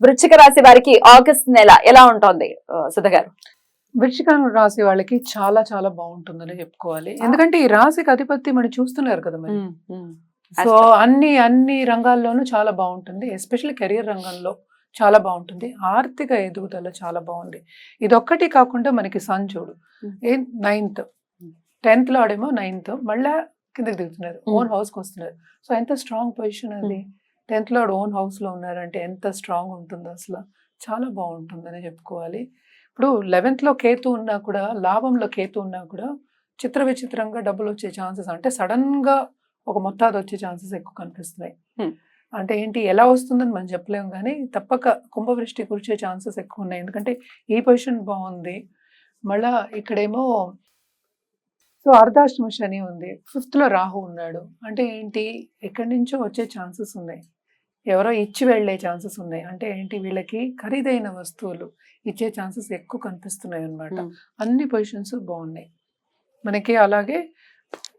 వృశ్చిక రాశి వారికి ఆగస్ట్ నెల ఎలా ఉంటుంది? సుధ గారు. వృశ్చికం రాశి వాళ్ళకి చాలా చాలా బాగుంటుందని చెప్పుకోవాలి. ఎందుకంటే ఈ రాశికి అధిపతి మనం చూస్తున్నారు కదా మరి. సో అన్ని అన్ని రంగాల్లోనూ చాలా బాగుంటుంది. ఎస్పెషల్లీ కెరియర్ రంగంలో చాలా బాగుంటుంది. ఆర్థిక ఎదుగుదల చాలా బాగుంది. ఇదొక్కటి కాకుండా మనకి సన్ చూడు. ఏ నైన్త్. టెన్త్లో ఆడేమో నైన్త్. మళ్ళా కిందకి దిగుతున్నారు. ఓన్ హౌస్కి వస్తున్నారు. సో ఎంత స్ట్రాంగ్ పొజిషన్ అది. టెన్త్లో ఓన్ హౌస్లో ఉన్నారంటే ఎంత స్ట్రాంగ్ ఉంటుంది అసలు. చాలా బాగుంటుందని చెప్పుకోవాలి. ఇప్పుడు లెవెన్త్లో కేతు ఉన్నా కూడా లాభంలో కేతు ఉన్నా కూడా చిత్ర విచిత్రంగా డబ్బులు వచ్చే ఛాన్సెస్ అంటే సడన్గా ఒక మొత్తాది వచ్చే ఛాన్సెస్ ఎక్కువ కనిపిస్తున్నాయి. అంటే ఏంటి ఎలా వస్తుందని మనం చెప్పలేము కానీ తప్పక కుంభవృష్టి కురిచే ఛాన్సెస్ ఎక్కువ ఉన్నాయి. ఎందుకంటే ఈ పొజిషన్ బాగుంది. మళ్ళా ఇక్కడేమో సో అర్ధాష్టమ శని ఉంది. ఫిఫ్త్లో రాహు ఉన్నాడు. అంటే ఏంటి ఎక్కడి నుంచో వచ్చే ఛాన్సెస్ ఉన్నాయి. ఎవరో ఇచ్చి వెళ్ళే ఛాన్సెస్ ఉన్నాయి అంటే ఏంటి వీళ్ళకి ఖరీదైన వస్తువులు ఇచ్చే ఛాన్సెస్ ఎక్కువ కనిపిస్తున్నాయి అన్నమాట ఉమ్. అన్ని పొజిషన్స్ బాగున్నాయి మనకి అలాగే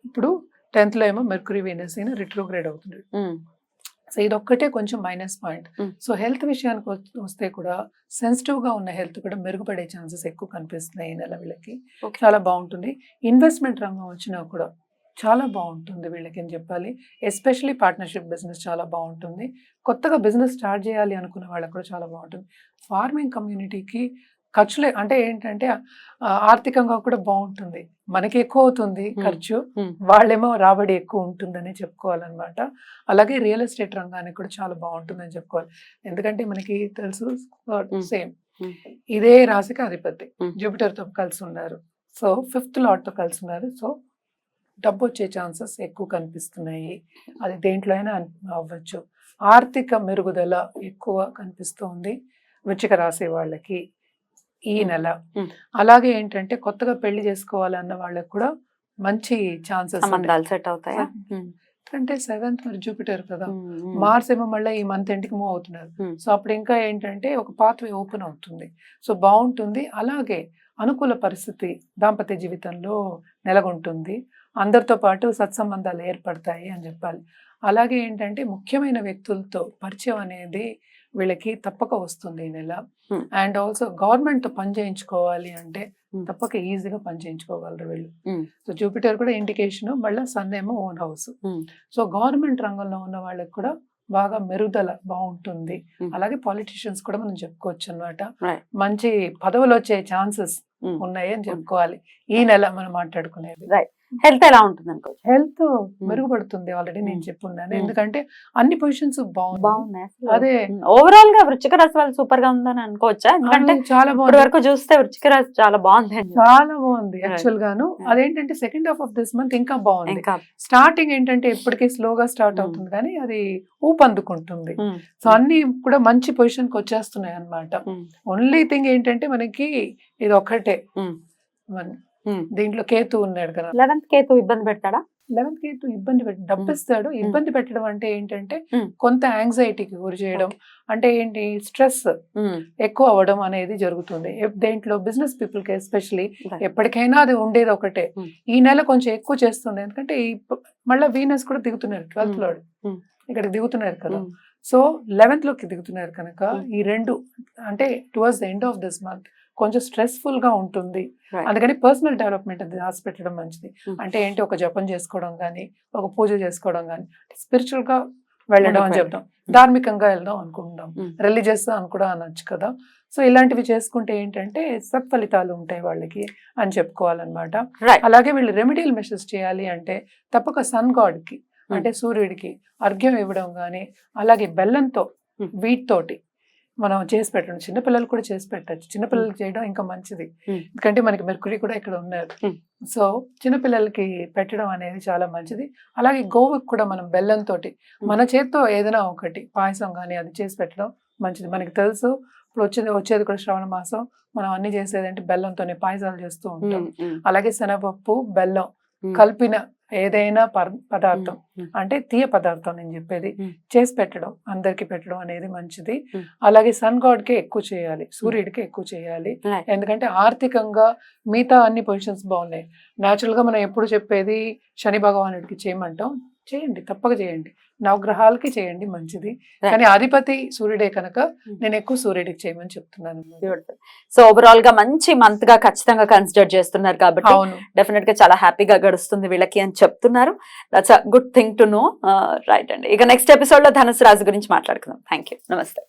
ఇప్పుడు tenth లో ఏమో మెర్కురీ వీనస్ అయినా రిట్రోగ్రేడ్ అవుతుంది. సో ఇది ఒక్కటే కొంచెం మైనస్ పాయింట్. సో హెల్త్ విషయానికి వస్- వస్తే కూడా సెన్సిటివ్గా ఉన్న హెల్త్ కూడా మెరుగుపడే ఛాన్సెస్ ఎక్కువ కనిపిస్తున్నాయి ఈ నెల వీళ్ళకి. చాలా బాగుంటుంది ఇన్వెస్ట్మెంట్ రంగం వచ్చినా కూడా చాలా బాగుంటుంది వీళ్ళకి అని చెప్పాలి. ఎస్పెషలీ పార్ట్నర్షిప్ బిజినెస్ చాలా బాగుంటుంది. కొత్తగా బిజినెస్ స్టార్ట్ చేయాలి అనుకున్న వాళ్ళకి కూడా చాలా బాగుంటుంది. ఫార్మింగ్ కమ్యూనిటీకి ఖర్చులే అంటే ఏంటంటే ఆర్థికంగా కూడా బాగుంటుంది. మనకి ఎక్కువ అవుతుంది. ఖర్చు. వాళ్ళేమో రాబడి ఎక్కువ ఉంటుందని చెప్పుకోవాలన్నమాట. అలాగే రియల్ ఎస్టేట్ రంగానికి కూడా చాలా బాగుంటుందని చెప్పుకోవాలి. ఎందుకంటే మనకి తెలుసు సేమ్. ఇదే రాశికి అధిపతి. Hmm. జూపిటర్తో కలిసి ఉన్నారు. సో ఫిఫ్త్ లాట్తో కలిసి ఉన్నారు. సో డబ్బు వచ్చే ఛాన్సెస్ ఎక్కువ కనిపిస్తున్నాయి అది దేంట్లో అయినా అవ్వచ్చు ఆర్థిక మెరుగుదల ఎక్కువ కనిపిస్తుంది వృచ్చిక రాసే వాళ్ళకి ఈ. నెల. అలాగే ఏంటంటే కొత్తగా పెళ్ళి చేసుకోవాలన్న వాళ్ళకి కూడా మంచి ఛాన్సెస్ సెట్ అవుతాయా. అంటే సెవెంత్ మరి జూపిటర్ కదా. మార్స్ ఏమో మళ్ళీ ఈ మంత్ ఎండ్కి మూవ్ అవుతున్నారు. సో అప్పుడు ఇంకా ఏంటంటే ఒక పాత్వే ఓపెన్ అవుతుంది సో బాగుంటుంది అలాగే అనుకూల పరిస్థితి దాంపత్య జీవితంలో నెలకొంటుంది అందరితో పాటు సత్సంబంధాలు ఏర్పడతాయి అని చెప్పాలి అలాగే ఏంటంటే ముఖ్యమైన వ్యక్తులతో పరిచయం అనేది వీళ్ళకి తప్పక వస్తుంది ఈ నెల. అండ్ ఆల్సో గవర్నమెంట్తో పని చేయించుకోవాలి అంటే. తప్పక ఈజీగా పని చేయించుకోగలరు వీళ్ళు. సో జూపిటర్ కూడా ఇండికేషన్ మళ్ళీ సన్ ఏమో ఓన్ హౌస్. సో గవర్నమెంట్ రంగంలో ఉన్న వాళ్ళకి కూడా బాగా మెరుగుదల బాగుంటుంది. అలాగే పాలిటిషియన్స్ కూడా మనం చెప్పుకోవచ్చు Right. మంచి పదవులు వచ్చే ఛాన్సెస్. ఉన్నాయి అని చెప్పుకోవాలి ఈ నెల మనం మాట్లాడుకునేది హెల్త్ ఎలా ఉంటుంది అనుకో? హెల్త్ మెరుగుపడుతుంది ఆల్రెడీ నేను. చెప్పున్నాను. ఎందుకంటే అన్ని పొజిషన్స్ బాగున్నాయి. అదే. ఓవరాల్గా వృచ్చిక రాశి వాళ్ళు సూపర్గా ఉందని అనుకోవచ్చా? ఎందుకంటే చాలా బాగుంది. వరకు చూస్తే వృచ్చిక రాశి చాలా బాగుంది చాలా బాగుంది. యాక్చువల్ గాను. అదేంటంటే second half of this month ఇంకా బాగుంది. స్టార్టింగ్ ఏంటంటే ఎప్పటికీ స్లోగా స్టార్ట్. అవుతుంది కానీ అది ఊపందుకుంటుంది. సో అన్ని కూడా మంచి పొజిషన్కి వచ్చేస్తున్నాయి అన్నమాట ఉమ్, ఓన్లీ థింగ్ ఏంటంటే మనకి ఇది ఒక్కటే. దీంట్లో కేతు ఉన్నాడు కదా. లెవెన్త్ కేతు ఇబ్బంది పెడతాడా? లెవెన్త్ కేతు ఇబ్బంది పెట్టి డబ్బిస్తాడు. ఇబ్బంది పెట్టడం అంటే ఏంటంటే. కొంత యాంగ్జైటీకి గురి చేయడం. అంటే ఏంటి? స్ట్రెస్ ఎక్కువ అవ్వడం అనేది జరుగుతుంది. దేంట్లో బిజినెస్ పీపుల్కి ఎస్పెషలీ. ఎప్పటికైనా అది ఉండేది ఒకటే. ఈ నెల కొంచెం ఎక్కువ చేస్తుంది. ఎందుకంటే ఈ మళ్ళా వీనస్ కూడా దిగుతున్నారు. ట్వెల్త్. లో. ఇక్కడ దిగుతున్నారు కదా. సో లెవెన్త్లోకి దిగుతున్నారు కనుక. ఈ రెండు అంటే towards the end of this month కొంచెం స్ట్రెస్ఫుల్గా ఉంటుంది. అందుకని పర్సనల్ డెవలప్మెంట్ అది రాసి పెట్టడం మంచిది Hmm. అంటే ఏంటి ఒక జపం చేసుకోవడం కానీ ఒక పూజ చేసుకోవడం కానీ స్పిరిచువల్గా వెళ్ళడం అని చెప్తాం ధార్మికంగా వెళ్దాం అనుకుంటాం Hmm. రిలీజియస్ అని కూడా అనొచ్చు కదా సో ఇలాంటివి చేసుకుంటే ఏంటంటే సత్ఫలితాలు ఉంటాయి వాళ్ళకి అని చెప్పుకోవాలన్నమాట. అలాగే వీళ్ళు రెమెడియల్ మెషర్స్ చేయాలి అంటే తప్పక సన్ గాడ్కి Hmm. అంటే సూర్యుడికి అర్ఘ్యం ఇవ్వడం కానీ అలాగే బెల్లంతో Hmm. మనం చేసి పెట్టడం. చిన్నపిల్లలు కూడా చేసి పెట్టచ్చు. చిన్నపిల్లలకి చేయడం ఇంకా మంచిది. ఎందుకంటే మనకి మెర్కురీ కూడా ఇక్కడ ఉన్నారు. సో చిన్నపిల్లలకి పెట్టడం అనేది చాలా మంచిది. అలాగే గోవుకి కూడా మనం బెల్లంతో మన చేత్తో ఏదైనా ఒకటి పాయసం కానీ అది చేసి పెట్టడం మంచిది. మనకి తెలుసు ఇప్పుడు వచ్చేది వచ్చేది కూడా శ్రవణ మాసం. మనం అన్ని చేసేది అంటే బెల్లంతోనే పాయసాలు చేస్తూ ఉంటాం. అలాగే శనగపప్పు బెల్లం కలిపిన ఏదైనా పదార్థం. అంటే తీయ పదార్థం నేను చెప్పేది. చేసి పెట్టడం అందరికి పెట్టడం అనేది మంచిది. అలాగే సన్ గాడ్కి ఎక్కువ చేయాలి. సూర్యుడికి ఎక్కువ చేయాలి. ఎందుకంటే ఆర్థికంగా మిగతా అన్ని పొజిషన్స్ బాగున్నాయి. గా మనం ఎప్పుడు చెప్పేది శని భగవానుడికి చేయమంటాం. చేయండి తప్పక చేయండి. నవగ్రహాలకి చేయండి మంచిది. కానీ అధిపతి సూర్యుడే కనుక Hmm. నేను ఎక్కువ సూర్యుడికి చేయమని చెప్తున్నాను. సో ఓవరాల్గా మంచి మంత్గా ఖచ్చితంగా కన్సిడర్ చేస్తున్నారు కాబట్టి డెఫినెట్గా చాలా హ్యాపీగా గడుస్తుంది వీళ్ళకి అని చెప్తున్నారు. That's a good thing to know right అండి. ఇక నెక్స్ట్ ఎపిసోడ్లో ధనుసు రాశి గురించి మాట్లాడుకుందాం. థ్యాంక్ యూ నమస్తే.